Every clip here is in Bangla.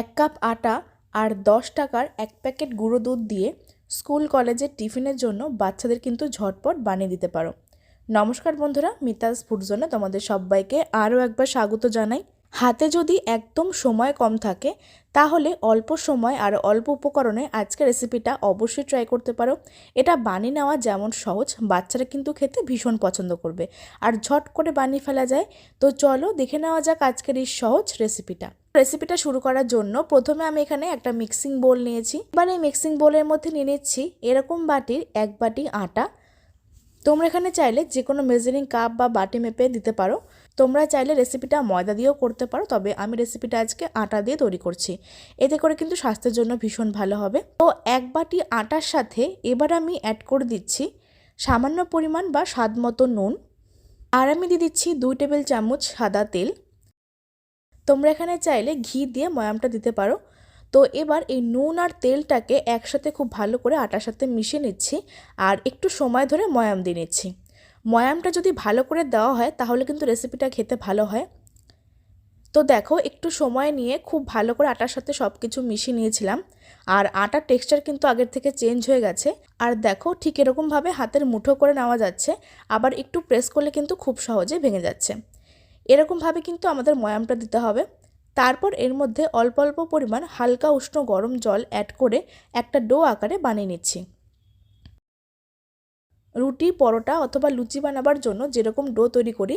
এক কাপ আটা আর দশ টাকার এক প্যাকেট গুঁড়ো দুধ দিয়ে স্কুল, কলেজের টিফিনের জন্য বাচ্চাদের কিন্তু ঝটপট বানিয়ে দিতে পারো। নমস্কার বন্ধুরা, মিতাস ফুড জোনে তোমাদের সবাইকে আরও একবার স্বাগত জানাই। হাতে যদি একদম সময় কম থাকে, তাহলে অল্প সময় আর অল্প উপকরণে আজকের রেসিপিটা অবশ্যই ট্রাই করতে পারো। এটা বানিয়ে নেওয়া যেমন সহজ, বাচ্চারা কিন্তু খেতে ভীষণ পছন্দ করবে। আর ঝট করে বানিয়ে ফেলা যায়। তো চলো দেখে নেওয়া যাক আজকের এই সহজ রেসিপিটা। রেসিপিটা শুরু করার জন্য প্রথমে আমি এখানে একটা মিক্সিং বোল নিয়েছি। এবার এই মিক্সিং বোলের মধ্যে নিয়ে নিচ্ছি এরকম বাটির এক বাটি আটা। তোমরা এখানে চাইলে যে কোনো মেজারিং কাপ বা বাটি মেপে দিতে পারো। তোমরা চাইলে রেসিপিটা ময়দা দিয়েও করতে পারো, তবে আমি রেসিপিটা আজকে আটা দিয়ে তৈরি করছি। এতে করে কিন্তু স্বাস্থ্যের জন্য ভীষণ ভালো হবে। তো এক বাটি আটার সাথে এবার আমি অ্যাড করে দিচ্ছি সামান্য পরিমাণ বা স্বাদ মতো নুন। আর আমি দিয়ে দিচ্ছি দুই টেবিল চামচ সাদা তেল। তোমরা এখানে চাইলে ঘি দিয়ে ময়ামটা দিতে পারো। তো এবার এই নুন আর তেলটাকে একসাথে খুব ভালো করে আটার সাথে মিশিয়ে নিচ্ছি আর একটু সময় ধরে ময়াম দিয়ে নিচ্ছি। ময়ামটা যদি ভালো করে দেওয়া হয় তাহলে কিন্তু রেসিপিটা খেতে ভালো হয়। তো দেখো একটু সময় নিয়ে খুব ভালো করে আটার সাথে সব কিছু মিশিয়ে নিয়েছিলাম আর আটার টেক্সচার কিন্তু আগের থেকে চেঞ্জ হয়ে গেছে। আর দেখো ঠিক এরকমভাবে হাতের মুঠো করে নেওয়া যাচ্ছে, আবার একটু প্রেস করলে কিন্তু খুব সহজে ভেঙে যাচ্ছে। এরকমভাবে কিন্তু আমাদের ময়ামটা দিতে হবে। তারপর এর মধ্যে অল্প অল্প পরিমাণ হালকা উষ্ণ গরম জল অ্যাড করে একটা ডো আকারে বানিয়ে নিচ্ছি। রুটি, পরোটা অথবা লুচি বানাবার জন্য যেরকম ডো তৈরি করি,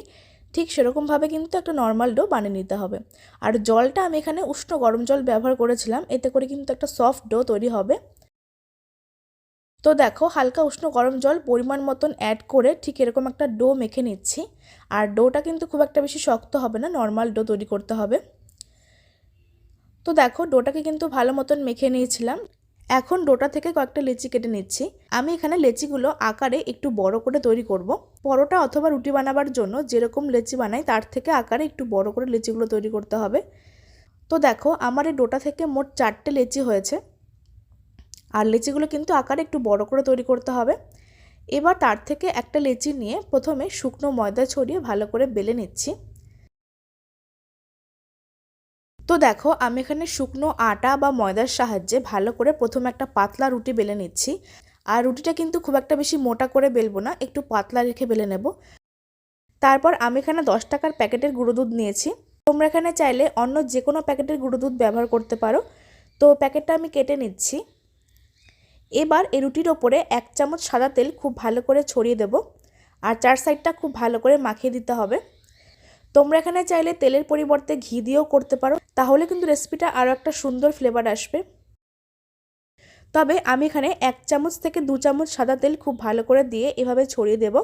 ঠিক সেরকমভাবে কিন্তু একটা নর্মাল ডো বানিয়ে নিতে হবে। আর জলটা আমি এখানে উষ্ণ গরম জল ব্যবহার করেছিলাম, এতে করে কিন্তু একটা সফট ডো তৈরি হবে। তো দেখো, হালকা উষ্ণ গরম জল পরিমাণ মতন অ্যাড করে ঠিক এরকম একটা ডো মেখে নিচ্ছি। আর ডোটা কিন্তু খুব একটা বেশি শক্ত হবে না নর্মাল ডো তৈরি করতে হবে। তো দেখো ডোটাকে কিন্তু ভালো মতন মেখে নিয়েছিলাম। এখন ডোটা থেকে কয়েকটা লেচি কেটে নিচ্ছি। আমি এখানে লেচিগুলো আকারে একটু বড় করে তৈরি করব। পরোটা অথবা রুটি বানাবার জন্য যেরকম লেচি বানাই, তার থেকে আকারে একটু বড় করে লেচিগুলো তৈরি করতে হবে। তো দেখো, আমার এই ডোটা থেকে মোট চারটে লেচি হয়েছে। আর লেচিগুলো কিন্তু আকারে একটু বড় করে তৈরি করতে হবে। এবার তার থেকে একটা লেচি নিয়ে প্রথমে শুকনো ময়দা ছড়িয়ে ভালো করে বেলে নিচ্ছি। তো দেখো, আমি এখানে শুকনো আটা বা ময়দার সাহায্যে ভালো করে প্রথমে একটা পাতলা রুটি বেলে নিচ্ছি। আর রুটিটা কিন্তু খুব একটা বেশি মোটা করে বেলবো না, একটু পাতলা রেখে বেলে নেব। তারপর আমি এখানে দশ টাকার প্যাকেটের গুঁড়ো দুধ নিয়েছি। তোমরা এখানে চাইলে অন্য যে কোনো প্যাকেটের গুঁড়ো দুধ ব্যবহার করতে পারো। তো প্যাকেটটা আমি কেটে নিচ্ছি। এবার এই রুটির ওপরে এক চামচ সাদা তেল খুব ভালো করে ছড়িয়ে দেব আর চার সাইডটা খুব ভালো করে মাখিয়ে দিতে হবে। তোমরা এখানে চাইলে তেলের পরিবর্তে ঘি দিয়েও করতে পারো। তাহলে কিন্তু রেসিপিটা আরও একটা সুন্দর ফ্লেভার আসবে। তবে আমি এখানে এক চামচ থেকে দু চামচ সাদা তেল খুব ভালো করে দিয়ে এভাবে ছড়িয়ে দেব।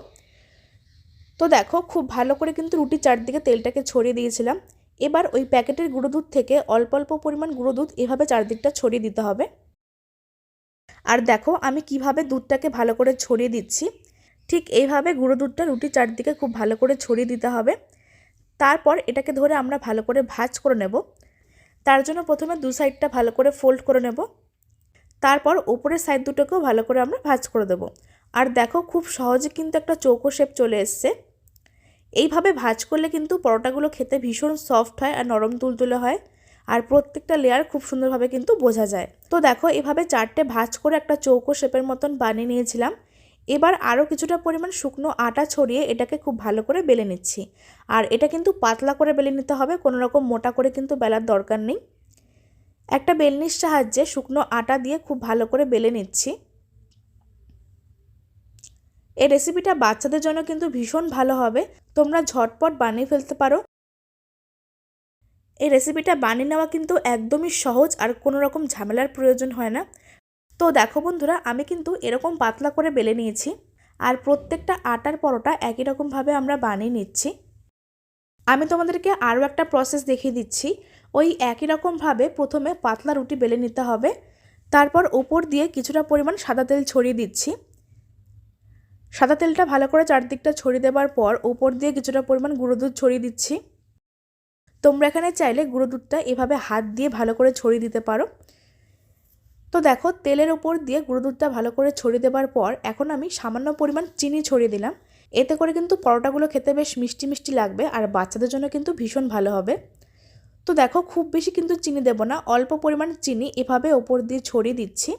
তো দেখো খুব ভালো করে কিন্তু রুটি চারদিকে তেলটাকে ছড়িয়ে দিয়েছিলাম। এবার ওই প্যাকেটের গুঁড়ো দুধ থেকে অল্প অল্প পরিমাণ গুঁড়ো দুধ এভাবে চারদিকটা ছড়িয়ে দিতে হবে। আর দেখো, আমি কীভাবে দুধটাকে ভালো করে ছড়িয়ে দিচ্ছি। ঠিক এইভাবে গুঁড়ো দুধটা রুটি চারদিকে খুব ভালো করে ছড়িয়ে দিতে হবে। তারপর এটাকে ধরে আমরা ভালো করে ভাজ করে নেব। তার জন্য প্রথমে দু সাইডটা ভালো করে ফোল্ড করে নেব। তারপর ওপরের সাইড দুটোকেও ভালো করে আমরা ভাজ করে দেব। আর দেখো, খুব সহজে কিন্তু একটা চৌকো শেপ চলে এসছে। এইভাবে ভাজ করলে কিন্তু পরোটাগুলো খেতে ভীষণ সফট হয় আর নরম তুলতুলে হয়। আর প্রত্যেকটা লেয়ার খুব সুন্দরভাবে কিন্তু বোঝা যায়। তো দেখো, এভাবে চারটে ভাজ করে একটা চৌকো শেপের মতন বানিয়ে নিয়েছিলাম। এবার আরও কিছুটা পরিমাণ শুকনো আটা ছড়িয়ে এটাকে খুব ভালো করে বেলে নিচ্ছি। আর এটা কিন্তু পাতলা করে বেলে নিতে হবে, কোনো রকম মোটা করে কিন্তু বেলার দরকার নেই। একটা বেলনির সাহায্যে শুকনো আটা দিয়ে খুব ভালো করে বেলে নিচ্ছি। এই রেসিপিটা বাচ্চাদের জন্য কিন্তু ভীষণ ভালো হবে। তোমরা ঝটপট বানিয়ে ফেলতে পারো। এই রেসিপিটা বানিয়ে নেওয়া কিন্তু একদমই সহজ আর কোনো রকম ঝামেলার প্রয়োজন হয় না। তো দেখো বন্ধুরা, আমি কিন্তু এরকম পাতলা করে বেলে নিয়েছি আর প্রত্যেকটা আটার পরোটা একই রকমভাবে আমরা বানিয়ে নিচ্ছি। আমি তোমাদেরকে আরও একটা প্রসেস দেখিয়ে দিচ্ছি। ওই একই রকমভাবে প্রথমে পাতলা রুটি বেলে নিতে হবে। তারপর ওপর দিয়ে কিছুটা পরিমাণ সাদা তেল ছড়িয়ে দিচ্ছি। সাদা তেলটা ভালো করে চারদিকটা ছড়িয়ে দেওয়ার পর ওপর দিয়ে কিছুটা পরিমাণ গুঁড়ো দুধ ছড়িয়ে দিচ্ছি। তোমরা এখানে চাইলে গুঁড়ো দুধটা এভাবে হাত দিয়ে ভালো করে ছড়িয়ে দিতে পারো। তো দেখো, তেলের ওপর দিয়ে গুঁড়ো দুধটা ভালো করে ছড়িয়ে দেওয়ার পর এখন আমি সামান্য পরিমাণ চিনি ছড়িয়ে দিলাম। এতে করে কিন্তু পরোটাগুলো খেতে বেশ মিষ্টি মিষ্টি লাগবে আর বাচ্চাদের জন্য কিন্তু ভীষণ ভালো হবে। তো দেখো, খুব বেশি কিন্তু চিনি দেবো না, অল্প পরিমাণ চিনি এভাবে ওপর দিয়ে ছড়িয়ে দিচ্ছি।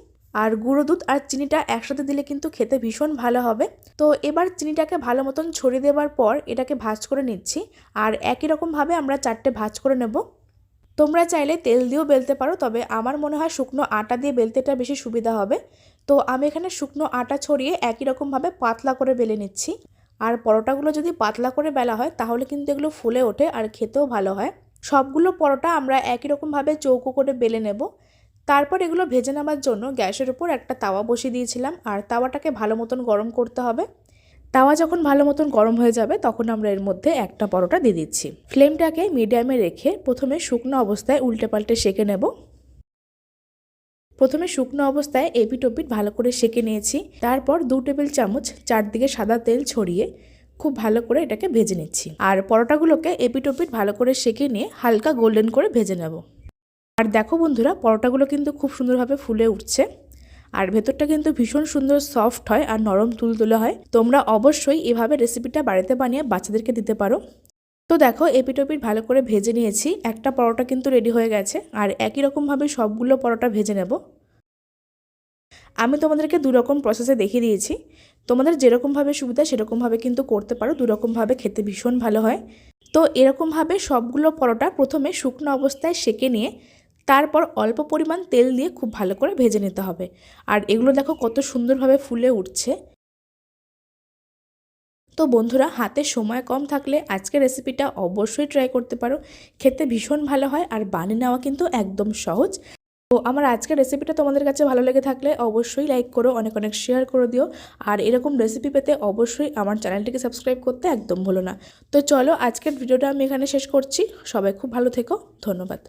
আর গুঁড়ো দুধ আর চিনিটা একসাথে দিলে কিন্তু খেতে ভীষণ ভালো হবে। তো এবার চিনিটাকে ভালো মতন ছড়িয়ে দেওয়ার পর এটাকে ভাজ করে নিচ্ছি আর একই রকমভাবে আমরা চারটে ভাজ করে নেব। তোমরা চাইলে তেল দিয়েও বেলতে পারো, তবে আমার মনে হয় শুকনো আটা দিয়ে বেলতে এটা বেশি সুবিধা হবে। তো আমি এখানে শুকনো আটা ছড়িয়ে একই রকমভাবে পাতলা করে বেলে নিচ্ছি। আর পরোটাগুলো যদি পাতলা করে বেলা হয়, তাহলে কিন্তু এগুলো ফুলে ওঠে আর খেতেও ভালো হয়। সবগুলো পরোটা আমরা একই রকমভাবে চৌকো করে বেলে নেব। তারপর এগুলো ভেজে নেওয়ার জন্য গ্যাসের উপর একটা তাওয়া বসিয়ে দিয়েছিলাম। আর তাওয়াটাকে ভালো মতন গরম করতে হবে। তাওয়া যখন ভালো মতন গরম হয়ে যাবে, তখন আমরা এর মধ্যে একটা পরোটা দিয়ে দিচ্ছি। ফ্লেমটাকে মিডিয়ামে রেখে প্রথমে শুকনো অবস্থায় উল্টে পাল্টে সেঁকে নেব। প্রথমে শুকনো অবস্থায় এপিট ওপিট ভালো করে সেঁকে নিয়েছি। তারপর দু টেবিল চামচ চারদিকে সাদা তেল ছড়িয়ে খুব ভালো করে এটাকে ভেজে নিচ্ছি। আর পরোটাগুলোকে এপিট ওপিট ভালো করে সেঁকে নিয়ে হালকা গোল্ডেন করে ভেজে নেব। আর দেখো বন্ধুরা, পরোটাগুলো কিন্তু খুব সুন্দরভাবে ফুলে উঠছে। আর ভেতরটা কিন্তু ভীষণ সুন্দর সফট হয় আর নরম তুলতুলে হয়। তোমরা অবশ্যই এভাবে রেসিপিটা বাড়িতে বানিয়ে বাচ্চাদেরকে দিতে পারো। তো দেখো, এপিটোপিট ভালো করে ভেজে নিয়েছি। একটা পরোটা কিন্তু রেডি হয়ে গেছে। আর একই রকমভাবে সবগুলো পরোটা ভেজে নেব। আমি তোমাদেরকে দুরকম প্রসেসে দেখিয়ে দিয়েছি। তোমাদের যেরকমভাবে সুবিধা, সেরকমভাবে কিন্তু করতে পারো। দুরকমভাবে খেতে ভীষণ ভালো হয়। তো এরকমভাবে সবগুলো পরোটা প্রথমে শুকনো অবস্থায় সেকে নিয়ে তারপর অল্প পরিমাণ তেল দিয়ে খুব ভালো করে ভেজে নিতে হবে। আর এগুলো দেখো কত সুন্দরভাবে ফুলে উঠছে। তো বন্ধুরা, হাতে সময় কম থাকলে আজকের রেসিপিটা অবশ্যই ট্রাই করতে পারো। খেতে ভীষণ ভালো হয় আর বানিয়ে নেওয়া কিন্তু একদম সহজ। তো আমার আজকের রেসিপিটা তোমাদের কাছে ভালো লেগে থাকলে অবশ্যই লাইক করো, অনেক অনেক শেয়ার করে দিও। আর এরকম রেসিপি পেতে অবশ্যই আমার চ্যানেলটিকে সাবস্ক্রাইব করতে একদম ভুলো না। তো চলো, আজকের ভিডিওটা আমি এখানে শেষ করছি। সবাই খুব ভালো থেকো, ধন্যবাদ।